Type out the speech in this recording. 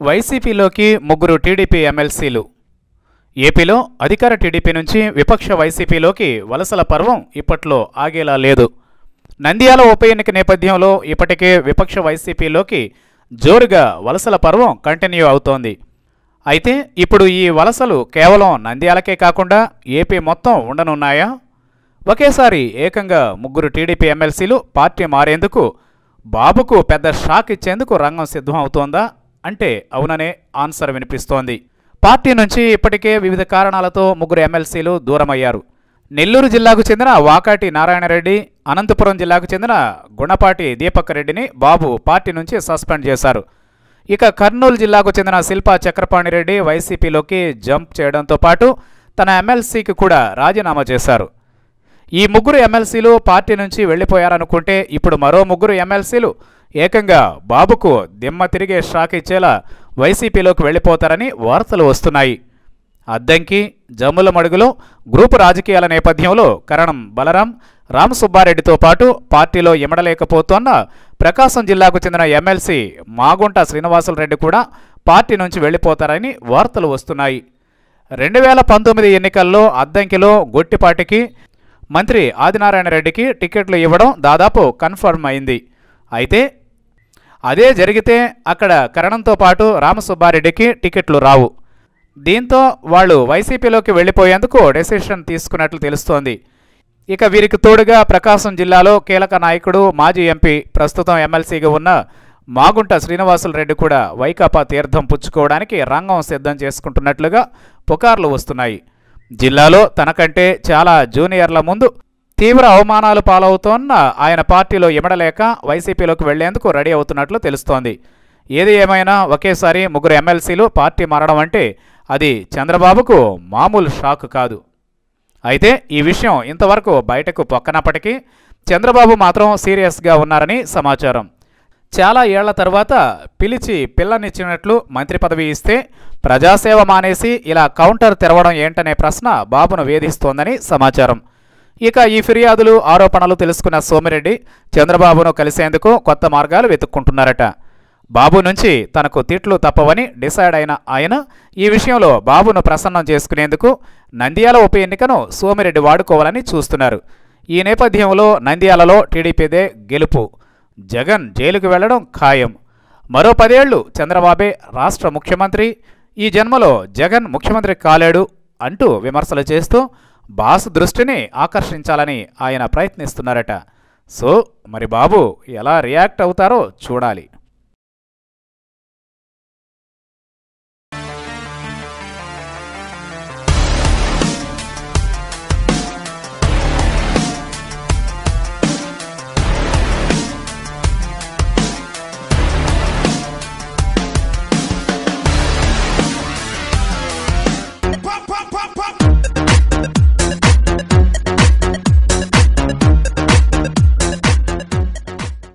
వైసీపీలోకి ముగ్గురు టీడీపీ ఎమ్మెల్సీలు. ఏపీలో అధికార టీడీపీ నుంచి విపక్ష వైసీపీలోకి వలసల పర్వం ఇప్పట్లో ఆగేలా లేదు. నంద్యాల ఉప ఎన్నిక నేపథ్యంలో ఇప్పటికే విపక్ష వైసీపీలోకి జోరుగా వలసల పర్వం కంటిన్యూ అవుతోంది. అయితే ఇప్పుడు ఈ వలసలు కేవలం నంద్యాలకే కాకుండా ఏపీ మొత్తం ఉండనున్నాయా? ఒకేసారి ఏకంగా ముగ్గురు టీడీపీ ఎమ్మెల్సీలు పార్టీ మారేందుకు బాబుకు పెద్ద షాక్ ఇచ్చేందుకు రంగం సిద్ధం అవుతోందా? అంటే అవుననే ఆన్సర్ వినిపిస్తోంది. పార్టీ నుంచి ఇప్పటికే వివిధ కారణాలతో ముగ్గురు ఎమ్మెల్సీలు దూరమయ్యారు. నెల్లూరు జిల్లాకు చెందిన వాకాటి నారాయణరెడ్డి అనంతపురం జిల్లాకు చెందిన గుణపాటి దీపక్ రెడ్డిని బాబు పార్టీ నుంచి సస్పెండ్ చేశారు. ఇక కర్నూలు జిల్లాకు చెందిన శిల్పా చక్రపాణిరెడ్డి వైసీపీలోకి జంప్ చేయడంతో పాటు తన ఎమ్మెల్సీకి కూడా రాజీనామా చేశారు. ఈ ముగ్గురు ఎమ్మెల్సీలు పార్టీ నుంచి వెళ్ళిపోయారనుకుంటే ఇప్పుడు మరో ముగ్గురు ఎమ్మెల్సీలు ఏకంగా బాబుకు దిమ్మ తిరిగే షాక్ ఇచ్చేలా వైసీపీలోకి వెళ్ళిపోతారని వార్తలు వస్తున్నాయి. అద్దంకి జమ్ముల మడుగులో గ్రూపు రాజకీయాల నేపథ్యంలో కరణం బలరాం రామసుబ్బారెడ్డితో పాటు పార్టీలో ఇమడలేకపోతోన్న ప్రకాశం జిల్లాకు చెందిన ఎమ్మెల్సీ మాగుంట శ్రీనివాసులరెడ్డి కూడా పార్టీ నుంచి వెళ్ళిపోతారని వార్తలు వస్తున్నాయి. రెండు వేల పంతొమ్మిది ఎన్నికల్లో అద్దంకిలో గొట్టిపాటికి మంత్రి ఆదినారాయణ రెడ్డికి టికెట్లు ఇవ్వడం దాదాపు కన్ఫర్మ్ అయింది. అయితే అదే జరిగితే అక్కడ కరణంతో పాటు రామసుబ్బారెడ్డికి టికెట్లు రావు. దీంతో వాళ్ళు వైసీపీలోకి వెళ్ళిపోయేందుకు డెసిషన్ తీసుకున్నట్లు తెలుస్తోంది. ఇక వీరికి తోడుగా ప్రకాశం జిల్లాలో కీలక నాయకుడు మాజీ ఎంపీ ప్రస్తుతం ఎమ్మెల్సీగా ఉన్న మాగుంట శ్రీనివాసులరెడ్డి కూడా వైకాపా తీర్థం పుచ్చుకోవడానికి రంగం సిద్ధం చేసుకుంటున్నట్లుగా పుకార్లు వస్తున్నాయి. జిల్లాలో తనకంటే చాలా జూనియర్ల ముందు తీవ్ర అవమానాలు పాలవుతోన్న ఆయన పార్టీలో ఇమడలేక వైసీపీలోకి వెళ్ళేందుకు రెడీ అవుతున్నట్లు తెలుస్తోంది. ఏది ఏమైనా ఒకేసారి ముగ్గురు ఎమ్మెల్సీలు పార్టీ మారడం అంటే అది చంద్రబాబుకు మామూలు షాక్ కాదు. అయితే ఈ విషయం ఇంతవరకు బయటకు పొక్కనప్పటికీ చంద్రబాబు మాత్రం సీరియస్గా ఉన్నారని సమాచారం. చాలా ఏళ్ళ తర్వాత పిలిచి పిల్లనిచ్చినట్లు మంత్రి పదవి ఇస్తే ప్రజాసేవ మానేసి ఇలా కౌంటర్ తెరవడం ఏంటనే ప్రశ్న బాబును వేధిస్తోందని సమాచారం. ఇక ఈ ఫిర్యాదులు ఆరోపణలు తెలుసుకున్న సోమిరెడ్డి చంద్రబాబును కలిసేందుకు కొత్త మార్గాలు వెతుక్కుంటున్నారట. బాబు నుంచి తనకు తిట్లు తప్పవని డిసైడ్ అయిన ఆయన ఈ విషయంలో బాబును ప్రసన్నం చేసుకునేందుకు నంద్యాల ఉప ఎన్నికను సోమిరెడ్డి వాడుకోవాలని చూస్తున్నారు. ఈ నేపథ్యంలో నంద్యాలలో టీడీపీదే గెలుపు. జగన్ జైలుకు వెళ్ళడం ఖాయం. మరో పదేళ్ళు చంద్రబాబే రాష్ట్ర ముఖ్యమంత్రి. ఈ జన్మలో జగన్ ముఖ్యమంత్రి కాలేడు అంటూ విమర్శలు చేస్తూ బాస్ దృష్టిని ఆకర్షించాలని ఆయన ప్రయత్నిస్తున్నారట. సో మరి బాబు ఎలా రియాక్ట్ అవుతారో చూడాలి.